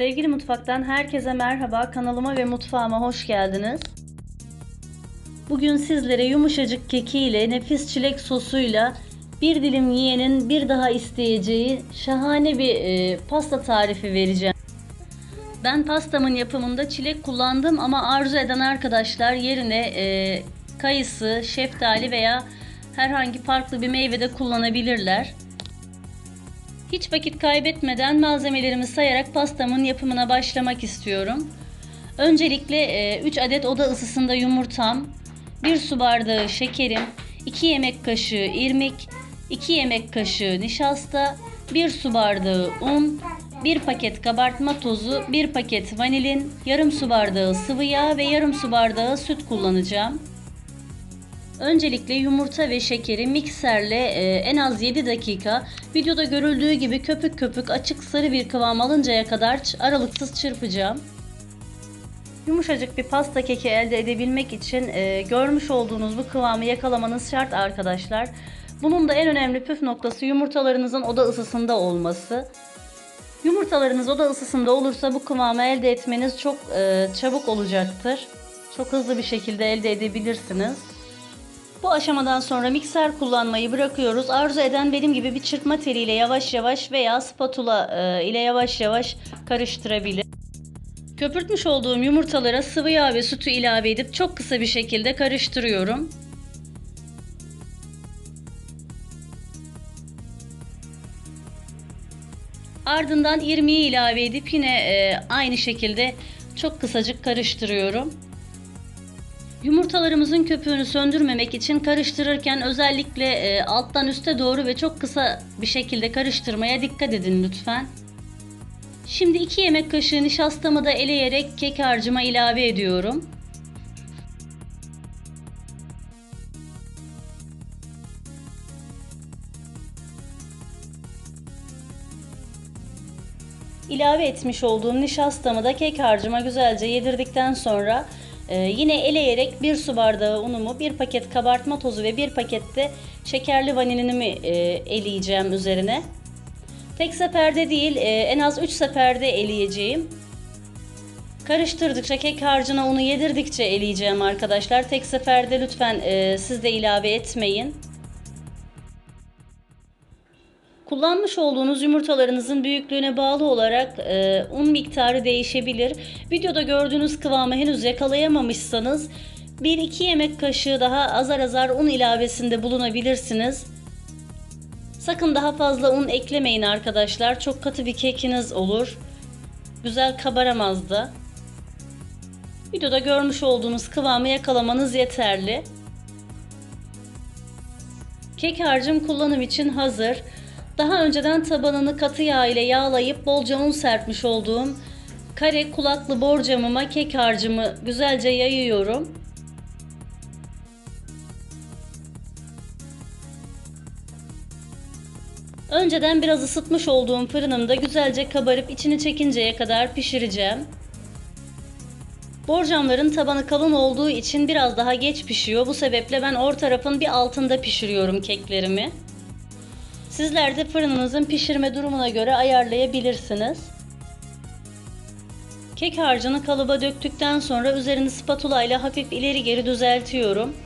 Sevgili mutfaktan herkese merhaba. Kanalıma ve mutfağıma hoş geldiniz. Bugün sizlere yumuşacık kekiyle, nefis çilek sosuyla bir dilim yiyenin bir daha isteyeceği şahane bir e, pasta tarifi vereceğim. Ben pastamın yapımında çilek kullandım ama arzu eden arkadaşlar yerine e, kayısı, şeftali veya herhangi farklı bir meyve de kullanabilirler. Hiç vakit kaybetmeden malzemelerimi sayarak pastamın yapımına başlamak istiyorum. Öncelikle 3 adet oda ısısında yumurtam, 1 su bardağı şekerim, 2 yemek kaşığı irmik, 2 yemek kaşığı nişasta, 1 su bardağı un, 1 paket kabartma tozu, 1 paket vanilin, yarım su bardağı sıvı yağ ve yarım su bardağı süt kullanacağım. Öncelikle yumurta ve şekeri mikserle e, en az 7 dakika videoda görüldüğü gibi köpük köpük açık sarı bir kıvam alıncaya kadar aralıksız çırpacağım. Yumuşacık bir pasta keki elde edebilmek için e, görmüş olduğunuz bu kıvamı yakalamanız şart arkadaşlar. Bunun da en önemli püf noktası yumurtalarınızın oda ısısında olması. Yumurtalarınız oda ısısında olursa bu kıvamı elde etmeniz çok e, çabuk olacaktır. Çok hızlı bir şekilde elde edebilirsiniz. Bu aşamadan sonra mikser kullanmayı bırakıyoruz. Arzu eden benim gibi bir çırpma teliyle yavaş yavaş veya spatula e, ile yavaş yavaş karıştırabilir. Köpürtmüş olduğum yumurtalara sıvı yağ ve sütü ilave edip çok kısa bir şekilde karıştırıyorum. Ardından irmiği ilave edip yine e, aynı şekilde çok kısacık karıştırıyorum. Yumurtalarımızın köpüğünü söndürmemek için karıştırırken özellikle e, alttan üste doğru ve çok kısa bir şekilde karıştırmaya dikkat edin lütfen. Şimdi 2 yemek kaşığı nişastamı da eleyerek kek harcıma ilave ediyorum. İlave etmiş olduğum nişastamı da kek harcıma güzelce yedirdikten sonra e, yine eleyerek bir su bardağı unumu, bir paket kabartma tozu ve bir pakette şekerli vanilinimi e, eleyeceğim üzerine. Tek seferde değil e, en az 3 seferde eleyeceğim. Karıştırdıkça kek harcına unu yedirdikçe eleyeceğim arkadaşlar. Tek seferde lütfen e, siz de ilave etmeyin. Kullanmış olduğunuz yumurtalarınızın büyüklüğüne bağlı olarak e, un miktarı değişebilir. Videoda gördüğünüz kıvamı henüz yakalayamamışsanız 1-2 yemek kaşığı daha azar azar un ilavesinde bulunabilirsiniz. Sakın daha fazla un eklemeyin arkadaşlar. Çok katı bir kekiniz olur. Güzel kabaramaz da. Videoda görmüş olduğunuz kıvamı yakalamanız yeterli. Kek harcım kullanım için hazır. Daha önceden tabanını katı yağ ile yağlayıp bolca un serpmiş olduğum kare kulaklı borcamıma kek harcımı güzelce yayıyorum. Önceden biraz ısıtmış olduğum fırınımda güzelce kabarıp içini çekinceye kadar pişireceğim. Borcamların tabanı kalın olduğu için biraz daha geç pişiyor. Bu sebeple ben orta tarafın bir altında pişiriyorum keklerimi. Sizler de fırınınızın pişirme durumuna göre ayarlayabilirsiniz. Kek harcını kalıba döktükten sonra üzerini spatula ile hafif ileri geri düzeltiyorum.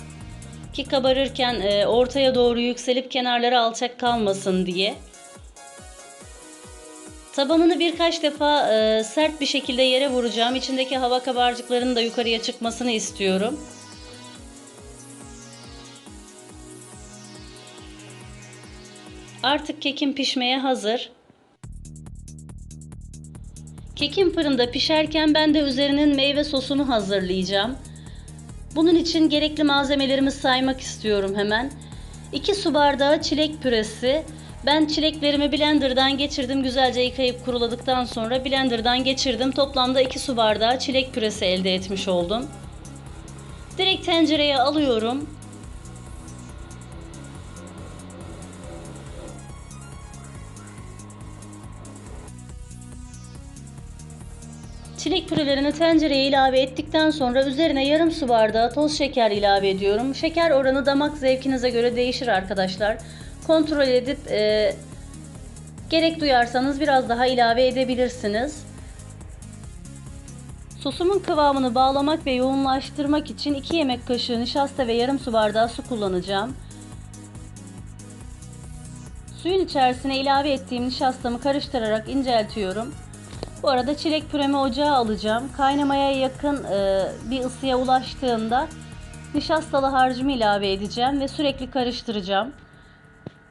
Ki kabarırken e, ortaya doğru yükselip kenarları alçak kalmasın diye. Tabanını birkaç defa e, sert bir şekilde yere vuracağım. İçindeki hava kabarcıklarının da yukarıya çıkmasını istiyorum. Artık kekim pişmeye hazır. Kekim fırında pişerken ben de üzerinin meyve sosunu hazırlayacağım. Bunun için gerekli malzemelerimi saymak istiyorum hemen. 2 su bardağı çilek püresi. Ben çileklerimi blenderdan geçirdim. Güzelce yıkayıp kuruladıktan sonra blenderdan geçirdim. Toplamda 2 su bardağı çilek püresi elde etmiş oldum. Direkt tencereye alıyorum. Çilek pürelerini tencereye ilave ettikten sonra üzerine yarım su bardağı toz şeker ilave ediyorum. Şeker oranı damak zevkinize göre değişir arkadaşlar. Kontrol edip e, gerek duyarsanız biraz daha ilave edebilirsiniz. Sosumun kıvamını bağlamak ve yoğunlaştırmak için 2 yemek kaşığı nişasta ve yarım su bardağı su kullanacağım. Suyun içerisine ilave ettiğim nişastamı karıştırarak inceltiyorum. Bu arada çilek püremi ocağa alacağım. Kaynamaya yakın e, bir ısıya ulaştığında nişastalı harcımı ilave edeceğim ve sürekli karıştıracağım.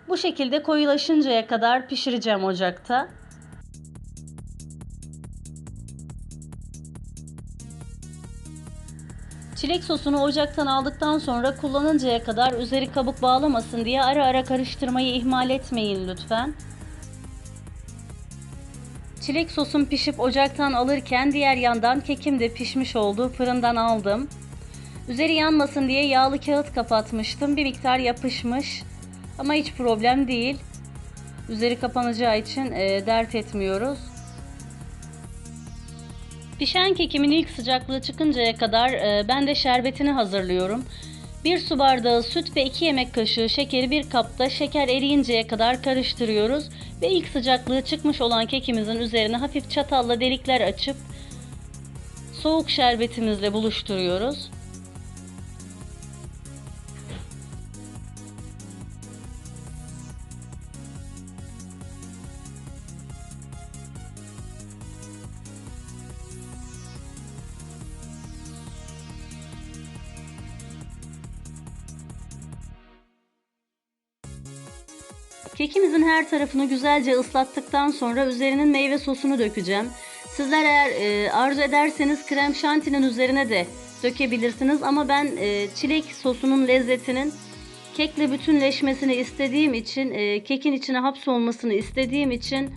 Bu şekilde koyulaşıncaya kadar pişireceğim ocakta. Çilek sosunu ocaktan aldıktan sonra kullanıncaya kadar üzeri kabuk bağlamasın diye ara ara karıştırmayı ihmal etmeyin lütfen. Çilek sosum pişip ocaktan alırken diğer yandan kekim de pişmiş oldu. Fırından aldım. Üzeri yanmasın diye yağlı kağıt kapatmıştım. Bir miktar yapışmış. Ama hiç problem değil. Üzeri kapanacağı için e, dert etmiyoruz. Pişen kekimin ilk sıcaklığı çıkıncaya kadar e, ben de şerbetini hazırlıyorum. 1 su bardağı süt ve 2 yemek kaşığı şekeri bir kapta şeker eriyinceye kadar karıştırıyoruz ve ilk sıcaklığı çıkmış olan kekimizin üzerine hafif çatalla delikler açıp soğuk şerbetimizle buluşturuyoruz. Kekimizin her tarafını güzelce ıslattıktan sonra üzerinin meyve sosunu dökeceğim. Sizler eğer e, arzu ederseniz krem şantinin üzerine de dökebilirsiniz ama ben e, çilek sosunun lezzetinin kekle bütünleşmesini istediğim için, e, kekin içine hapsolmasını istediğim için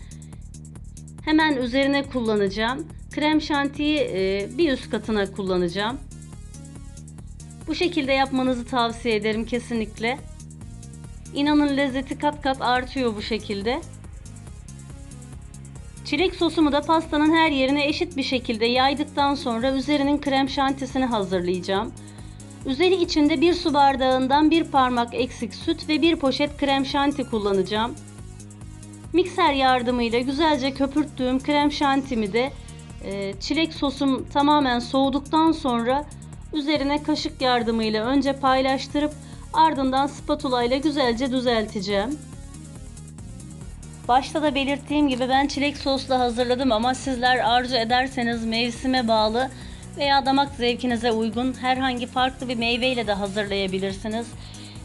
hemen üzerine kullanacağım. Krem şantiyi e, bir üst katına kullanacağım. Bu şekilde yapmanızı tavsiye ederim kesinlikle. İnanın lezzeti kat kat artıyor bu şekilde. Çilek sosumu da pastanın her yerine eşit bir şekilde yaydıktan sonra üzerinin krem şantisini hazırlayacağım. Üzeri içinde bir su bardağından bir parmak eksik süt ve bir poşet krem şanti kullanacağım. Mikser yardımıyla güzelce köpürttüğüm krem şantimi de e, çilek sosum tamamen soğuduktan sonra üzerine kaşık yardımıyla önce paylaştırıp Ardından spatula ile güzelce düzelteceğim. Başta da belirttiğim gibi ben çilek sosla hazırladım ama sizler arzu ederseniz mevsime bağlı veya damak zevkinize uygun herhangi farklı bir meyveyle de hazırlayabilirsiniz.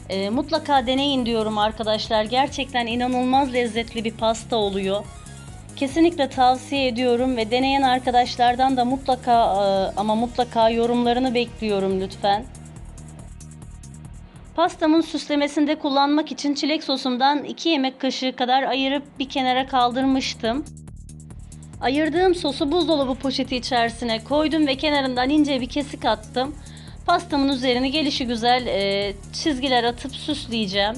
E, mutlaka deneyin diyorum arkadaşlar. Gerçekten inanılmaz lezzetli bir pasta oluyor. Kesinlikle tavsiye ediyorum ve deneyen arkadaşlardan da mutlaka e, ama mutlaka yorumlarını bekliyorum lütfen. Pastamın süslemesinde kullanmak için çilek sosumdan 2 yemek kaşığı kadar ayırıp bir kenara kaldırmıştım. Ayırdığım sosu buzdolabı poşeti içerisine koydum ve kenarından ince bir kesik attım. Pastamın üzerini gelişi güzel e, çizgiler atıp süsleyeceğim.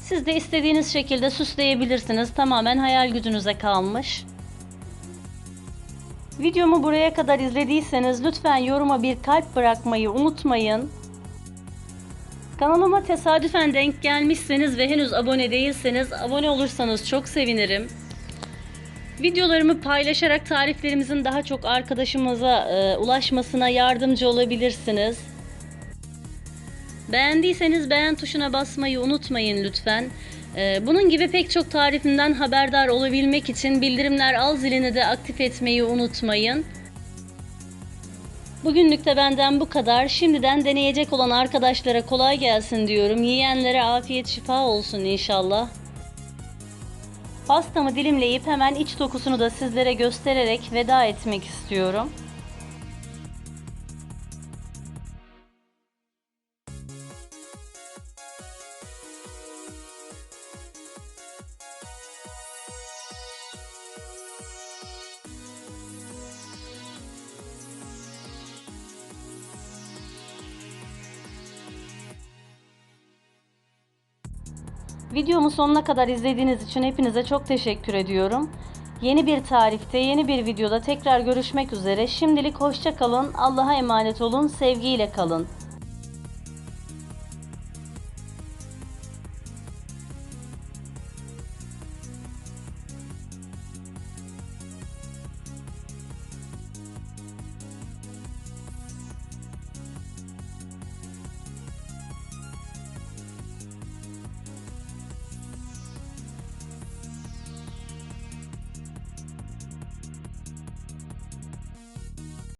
Siz de istediğiniz şekilde süsleyebilirsiniz. Tamamen hayal gücünüze kalmış. Videomu buraya kadar izlediyseniz lütfen yoruma bir kalp bırakmayı unutmayın. Kanalıma tesadüfen denk gelmişseniz ve henüz abone değilseniz abone olursanız çok sevinirim. Videolarımı paylaşarak tariflerimizin daha çok arkadaşımıza e, ulaşmasına yardımcı olabilirsiniz. Beğendiyseniz beğen tuşuna basmayı unutmayın lütfen. Ee, bunun gibi pek çok tarifimden haberdar olabilmek için bildirimler al zilini de aktif etmeyi unutmayın. Bugünlük de benden bu kadar. Şimdiden deneyecek olan arkadaşlara kolay gelsin diyorum. Yiyenlere afiyet şifa olsun inşallah. Pastamı dilimleyip hemen iç dokusunu da sizlere göstererek veda etmek istiyorum. Videomu sonuna kadar izlediğiniz için hepinize çok teşekkür ediyorum. Yeni bir tarifte, yeni bir videoda tekrar görüşmek üzere. Şimdilik hoşça kalın. Allah'a emanet olun. Sevgiyle kalın.